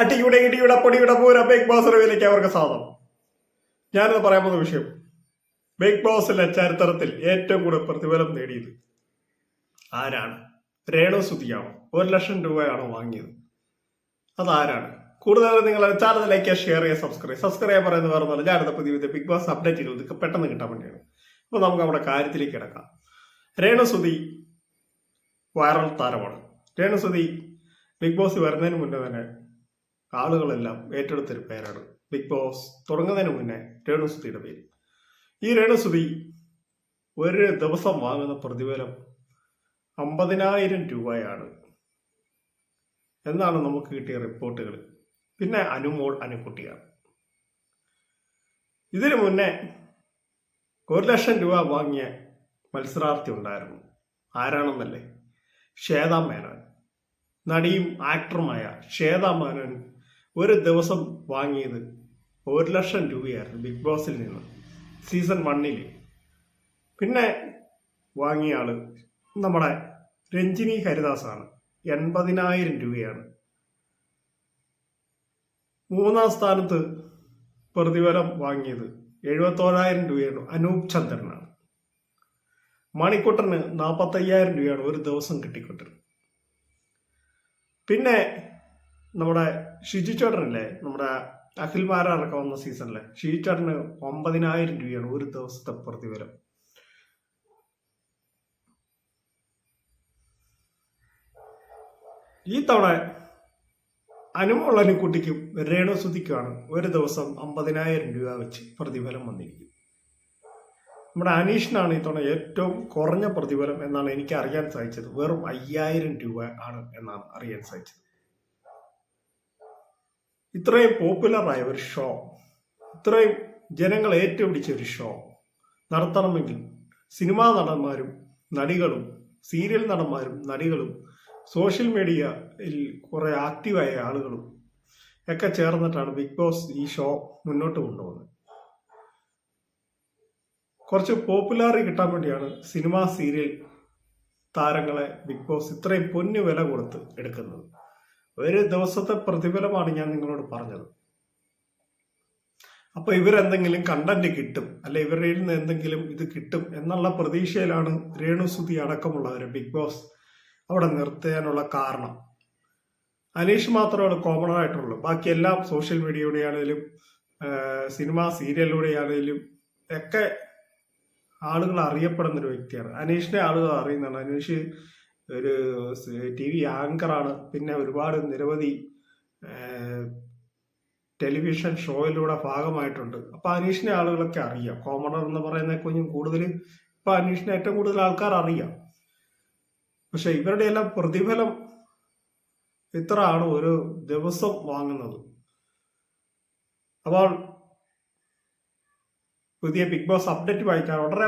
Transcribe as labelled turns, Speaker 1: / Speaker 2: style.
Speaker 1: അടിയുടെ ഇടിയുടെ പൊടിയുടെ പൂര ബിഗ് ബോസ് റിവ്യൂലേക്ക് അവർക്ക് സ്വാഗതം. ഞാനത് പറയാൻ പോകുന്ന വിഷയം ബിഗ് ബോസിലെ ചരിത്രത്തിൽ ഏറ്റവും കൂടുതൽ പ്രതിഫലം നേടിയത് ആരാണ്? രേണു സുതിയാണോ ഒരു ലക്ഷം രൂപയാണോ വാങ്ങിയത്. അതാരാണ്? കൂടുതൽ നിങ്ങൾ ചാനൽ ലൈക്ക് ഷെയർ ചെയ്യുക സബ്സ്ക്രൈബ് സബ്സ്ക്രൈബ് പറയുന്നത് വേറെ ഒന്നുമല്ല. ഞാനത് പുതിയ പുതിയ ബിഗ് ബോസ് അപ്ഡേറ്റുകൾ ഇതൊക്കെ പെട്ടെന്ന് കിട്ടാൻ വേണ്ടിയാണ്. അപ്പോൾ നമുക്ക് നമ്മുടെ കാര്യത്തിലേക്ക് കിടക്കാം. രേണു സുതി വൈറൽ താരമാണ്. രേണു സുതി ബിഗ് ബോസ് വരുന്നതിന് മുന്നേ തന്നെ ആളുകളെല്ലാം ഏറ്റെടുത്തൊരു പേരാണ് ബിഗ് ബോസ് തുടങ്ങുന്നതിന് മുന്നേ രേണുസുതിയുടെ പേര്. ഈ രേണുസുതി ഒരു ദിവസം വാങ്ങുന്ന പ്രതിഫലം അമ്പതിനായിരം രൂപയാണ്. എന്നാണ് നമുക്ക് കിട്ടിയ റിപ്പോർട്ടുകൾ. പിന്നെ അനുമോൾ അനുക്കുട്ടിയാണ് ഇതിനു മുന്നേ ഒരു ലക്ഷം രൂപ വാങ്ങിയ മത്സരാർത്ഥി ഉണ്ടായിരുന്നു. ആരാണെന്നല്ലേ? ശ്വേതാ മേനോൻ നടിയും ആക്ടറുമായ ശ്വേതാ മേനോൻ ഒരു ദിവസം വാങ്ങിയത് ഒരു ലക്ഷം രൂപയായിരുന്നു ബിഗ് ബോസിൽ നിന്ന് സീസൺ വണ്ണിൽ പിന്നെ വാങ്ങിയ ആൾ നമ്മുടെ രഞ്ജിനി ഹരിദാസാണ്. എൺപതിനായിരം രൂപയാണ്. മൂന്നാം സ്ഥാനത്ത് പ്രതിഫലം വാങ്ങിയത് എഴുപത്തോരായിരം രൂപയാണ് അനൂപ് ചന്ദ്രനാണ്. മണിക്കുട്ടന് നാൽപ്പത്തയ്യായിരം രൂപയാണ് ഒരു ദിവസം കിട്ടിക്കൊണ്ടിരുന്നത്. പിന്നെ നമ്മുടെ ഷിജു ചേട്ടനില്ലേ നമ്മുടെ അഖിൽമാരടക്കം വന്ന സീസണിലെ. ഷിജു ചേട്ടന് ഒമ്പതിനായിരം രൂപയാണ് ഒരു ദിവസത്തെ പ്രതിഫലം ഈ തവണ അനുമുള്ളനും കുട്ടിക്കും രേണുസുതിക്കുമാണ് ഒരു ദിവസം അമ്പതിനായിരം രൂപ വെച്ച് പ്രതിഫലം വന്നിരിക്കും നമ്മുടെ അനീഷിനാണ് ഈ തവണ ഏറ്റവും കുറഞ്ഞ പ്രതിഫലം എന്നാണ് എനിക്ക് അറിയാൻ സാധിച്ചത്. വെറും അയ്യായിരം രൂപ ആണ് എന്നാണ് അറിയാൻ സാധിച്ചത്. ഇത്രയും പോപ്പുലറായ ഒരു ഷോ ഇത്രയും ജനങ്ങൾ ഏറ്റുപിടിച്ച ഒരു ഷോ നടത്തണമെങ്കിൽ സിനിമാ നടന്മാരും നടികളും സീരിയൽ നടന്മാരും നടികളും സോഷ്യൽ മീഡിയയിൽ കുറെ ആക്റ്റീവായ ആളുകളും ഒക്കെ ചേർന്നിട്ടാണ് ബിഗ് ബോസ് ഈ ഷോ മുന്നോട്ട് കൊണ്ടുപോകുന്നത്. കുറച്ച് പോപ്പുലാറി കിട്ടാൻ വേണ്ടിയാണ് സിനിമാ സീരിയൽ താരങ്ങളെ ബിഗ് ബോസ് ഇത്രയും പൊന്നു വില കൊടുത്ത് എടുക്കുന്നത്. ഒരു ദിവസത്തെ പ്രതിഫലമാണ് ഞാൻ നിങ്ങളോട് പറഞ്ഞത്. അപ്പൊ ഇവരെന്തെങ്കിലും കണ്ടന്റ് കിട്ടും അല്ലെ ഇവരുടെ നിന്ന് എന്തെങ്കിലും ഇത് കിട്ടും എന്നുള്ള പ്രതീക്ഷയിലാണ് രേണുസുതി അടക്കമുള്ളവർ ബിഗ് ബോസ് അവിടെ നിർത്താനുള്ള കാരണം. അനീഷ് മാത്രമാണ് കോമൺ ആയിട്ടുള്ളൂ. ബാക്കി എല്ലാം സോഷ്യൽ മീഡിയയുടെ ആണെങ്കിലും സിനിമ സീരിയലിലൂടെയാണെങ്കിലും ഒക്കെ ആളുകൾ അറിയപ്പെടുന്ന ഒരു വ്യക്തിയാണ്. അനീഷിനെ ആളുകൾ അറിയുന്നതാണ്. അനീഷ് ഒരു ടി വി ആങ്കറാണ്. പിന്നെ ഒരുപാട് നിരവധി ടെലിവിഷൻ ഷോയിലൂടെ ഭാഗമായിട്ടുണ്ട്. അപ്പോൾ അനീഷിനെ ആളുകളൊക്കെ അറിയാം. കോമണർ എന്ന് പറയുന്ന കുഞ്ഞും കൂടുതൽ ഇപ്പൊ അനീഷിനെ ഏറ്റവും കൂടുതൽ ആൾക്കാർ അറിയാം. പക്ഷെ ഇവരുടെ എല്ലാം പ്രതിഫലം ഇത്ര ആണ് ഒരു ദിവസം വാങ്ങുന്നത്. അപ്പോൾ പുതിയ ബിഗ് ബോസ് അപ്ഡേറ്റ് വായിക്കാൻ വളരെ